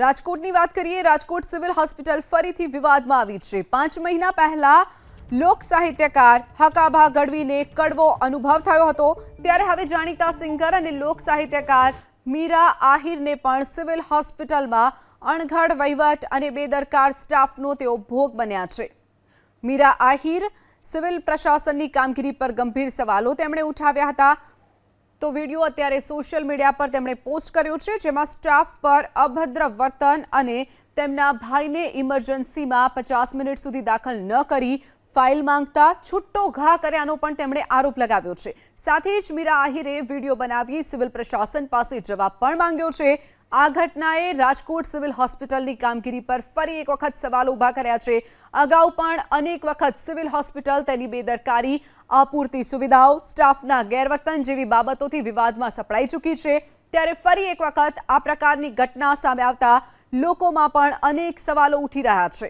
રાજકોટની વાત કરીએ, રાજકોટ સિવિલ હોસ્પિટલ ફરીથી વિવાદમાં આવી છે. પાંચ મહિના પહેલા લોક સાહિત્યકાર હકાભા ગઢવીને કડવો અનુભવ થયો હતો. ત્યારે હવે જાણીતા સિંગર અને લોક સાહિત્યકાર મીરા આહિરને પણ સિવિલ હોસ્પિટલમાં અણઘડ, વહીવટ અને બેદરકાર સ્ટાફનો તેઓ ભોગ બન્યા છે. મીરા આહિર સિવિલ પ્રશાસનની કામગીરી પર ગંભીર સવાલો તેમણે ઉઠાવ્યા હતા. તો વીડિયો અત્યારે સોશિયલ મીડિયા પર તેમણે પોસ્ટ કર્યો છે, જેમાં સ્ટાફ પર અભદ્ર વર્તન અને તેમના ભાઈને ઇમરજન્સીમાં પચાસ મિનિટ સુધી દાખલ ન કરી ફાઇલ માંગતા છૂટો ઘા કર્યાનો પણ તેમણે આરોપ લગાવ્યો છે. સાથે જ મીરા આહિરે વીડિયો બનાવી સિવિલ પ્રશાસન પાસે જવાબ પણ માંગ્યો છે. આ ઘટનાએ રાજકોટ સિવિલ હોસ્પિટલની કામગીરી પર ફરી એક વખત સવાલો ઊભા કર્યા છે. અગાઉ પણ અનેક વખત સિવિલ હોસ્પિટલ તેની બેદરકારી, અપૂરતી સુવિધાઓ, સ્ટાફના ગેરવર્તન જેવી બાબતોથી વિવાદમાં સપડાઈ ચૂકી છે. ત્યારે ફરી એક વખત આ પ્રકારની ઘટના સામે આવતા લોકોમાં પણ અનેક સવાલો ઉઠી રહ્યા છે.